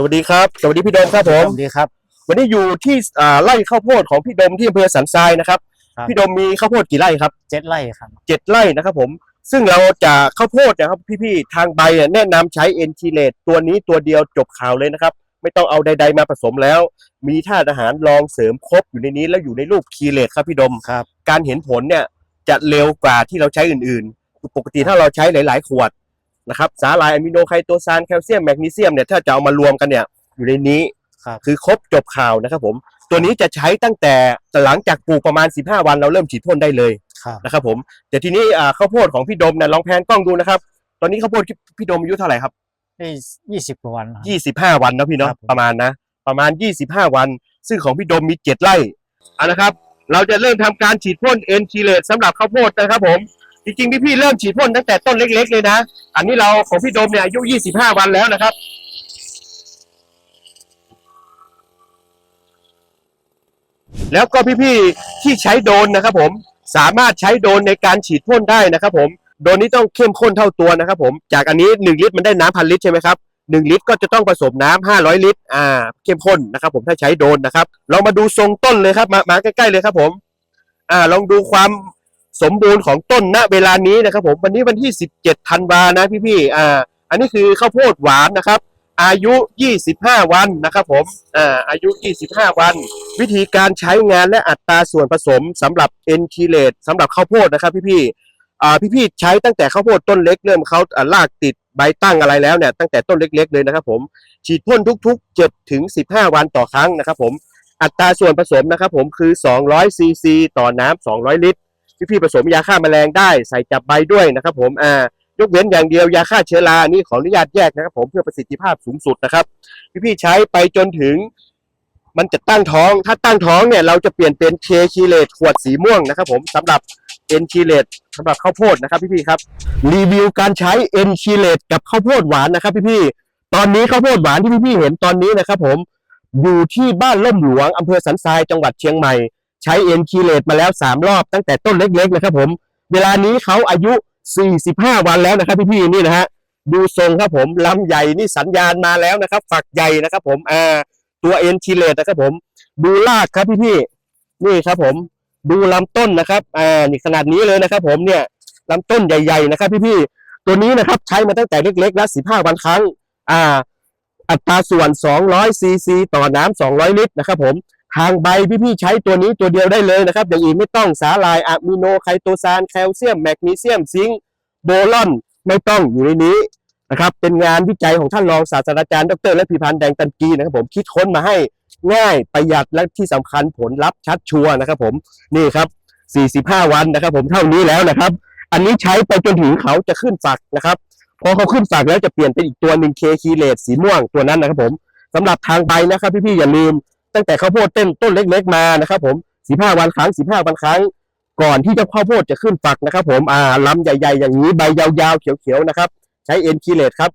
สวัสดีครับ สวัสดีพี่ดมครับผม สวัสดีครับ วันนี้อยู่ที่อ่าไร่ข้าวโพดของพี่ดมที่อำเภอสันทรายนะครับ ครับ พี่ดมมีข้าวโพดกี่ไร่ครับเจ็ดไร่ครับเจ็ดไร่นะครับผม ซึ่งเราจะข้าวโพดนะครับพี่ๆทางใบอะแนะนำใช้เอนทีเลตตัวนี้ตัวเดียวจบข่าวเลยนะครับ ไม่ต้องเอาใด ๆมาผสมแล้ว มีธาตุอาหารรองเสริมครบอยู่ในนี้แล้วอยู่ในรูปคีเลตครับพี่ดม ครับ การเห็นผลเนี่ยจะเร็วกว่าที่เราใช้อื่นๆ ปกติถ้าเราใช้หลาย ๆ ขวด นะครับสาหร่ายอะมิโนไคโตซานแคลเซียมแมกนีเซียมเนี่ยถ้าจะเอามารวมกันเนี่ยอยู่ในนี้ครับคือครบจบข่าวนะครับผมตัวนี้จะใช้ตั้งแต่หลังจากปลูกประมาณ 15 วันเราเริ่มฉีดพ่นได้เลยครับนะครับผมแต่ทีนี้อ่าข้าวโพดของพี่ดมเนี่ยลองแพนกล้องดูนะครับ ตอนนี้ข้าวโพดพี่ดมอายุเท่าไหร่ครับ ได้ยี่สิบกว่าวันครับยี่สิบห้าวันเนาะพี่เนาะครับผม ประมาณนะ ประมาณยี่สิบห้าวัน ซึ่งของพี่ดมมีเจ็ดไร่เอาละครับ เราจะเริ่มทำการฉีดพ่นเอนคีเลตสำหรับข้าวโพดนะครับผม จริงๆพี่ๆเริ่มฉีดพ่นตั้งแต่ต้นเล็ก ๆ เลยนะ อันนี้เราของพี่โดมเนี่ยอายุยี่สิบห้าวันแล้วนะครับ แล้วก็พี่ๆที่ใช้โดนนะครับผมสามารถใช้โดนในการฉีดพ่นได้นะครับผมโดนนี้ต้องเข้มข้นเท่าตัวนะครับผมจากอันนี้หนึ่งลิตรมันได้น้ำพันลิตรใช่ไหมครับหนึ่งลิตรก็จะต้องผสมน้ำห้าร้อยลิตร อ่า เข้มข้นนะครับ ผมถ้าใช้โดนนะครับ เรามาดูทรงต้นเลยครับ มามาใกล้ๆเลยครับผม อ่า ลองดูความ สมบูรณ์ของต้นณเวลานี้นะครับผมวันนี้วันที่สิบเจ็ดธันวานะพี่ๆอ่าอันนี้คือข้าวโพดหวานนะครับ อายุ 25 วันนะครับผมอ่าอายุ 25 วัน วิธีการใช้งานและอัตราส่วนผสมสำหรับเอนคีเลตสำหรับข้าวโพดนะครับพี่ๆอ่าพี่ๆใช้ตั้งแต่ข้าวโพดต้นเล็กเริ่มเขาอ่ารากติดใบตั้งอะไรแล้วเนี่ยตั้งแต่ต้นเล็ก ๆ เลยนะครับผมฉีดพ่นทุก ๆ7ถึง15 วันต่อครั้งนะครับผมอัตราส่วนผสมนะครับผมคือ 200ซีซีต่อน้ำ200 ลิตร พี่ๆผสมยาฆ่าแมลงได้ใส่จับใบด้วยนะครับ ผมอ่ายกเว้นอย่างเดียวยาฆ่าเชื้อราอันนี่ขออนุญาตแยกนะครับ ผมเพื่อประสิทธิภาพสูงสุดนะครับพี่ๆใช้ไปจนถึง มันจะตั้งท้อง ถ้าตั้งท้องเนี่ยเราจะเปลี่ยนเป็นเคคีเลตขวดสีม่วงนะครับ ผมสำหรับเอนคีเลตสำหรับข้าวโพดนะครับพี่ๆครับรีวิวการใช้เอนคีเลตกับข้าวโพดหวานนะครับ พี่ๆตอนนี้ข้าวโพดหวานที่พี่ๆเห็นตอนนี้นะครับ ผมอยู่ที่บ้านล่มหลวงอำเภอสันทรายจังหวัดเชียงใหม่ ใช้เอ็นคีเลตมาแล้วสามรอบตั้งแต่ต้นเล็กๆนะครับผมเวลานี้เขาอายุ 45 วันแล้วนะครับพี่ๆนี่นะฮะดูทรงครับผมลำใหญ่นี่สัญญาณมาแล้วนะครับ ฝักใหญ่นะครับผมอ่าตัวเอ็นชิเลตนะครับผม ดูรากครับพี่ๆนี่ครับผม ดูลำต้นนะครับอ่านี่ขนาดนี้เลยนะครับ ผมเนี่ยลำต้นใหญ่ ๆ นะครับ พี่ๆตัวนี้นะครับใช้มาตั้งแต่เล็กๆแล้ว15 วันครั้ง อ่า อัตราส่วน200ซีซีต่อน้ำ200 ลิตรนะครับผม ทางใบพี่ๆใช้ตัวนี้ตัวเดียวได้เลยนะครับ อย่างอื่นไม่ต้องสาลายอะมิโนไคโตซานแคลเซียมแมกนีเซียมซิงค์โบรอนไม่ต้องอยู่ในนี้นะครับ เป็นงานวิจัยของท่านรองศาสตราจารย์ดรและพิพันธ์แดงตันกีนะครับผมคิดค้นมาให้ง่ายประหยัดและที่สำคัญผลลัพธ์ชัดชัวร์นะครับผมนี่ครับ 45 วันนะครับ ผมเท่านี้แล้วนะครับ อันนี้ใช้ไปจนถึงเขาจะขึ้นฝักนะครับพอเขาขึ้นฝักแล้วจะเปลี่ยนเป็นอีกตัวหนึ่งเคคีเลตสีม่วงตัวนั้นนะครับผมสำหรับทางใบนะครับ พี่ๆอย่าลืม ตั้งแต่ข้าวโพดเต้นต้นเล็กๆมานะครับผมสีผ้าวันครั้งสีผ้าวันครั้ง ก่อนที่เจ้าข้าวโพดจะขึ้นฝักนะครับ ผมอ่าลำใหญ่ ๆ อย่างนี้ใบยาวๆเขียวๆนะครับ ใช้เอ็นคีเลตครับ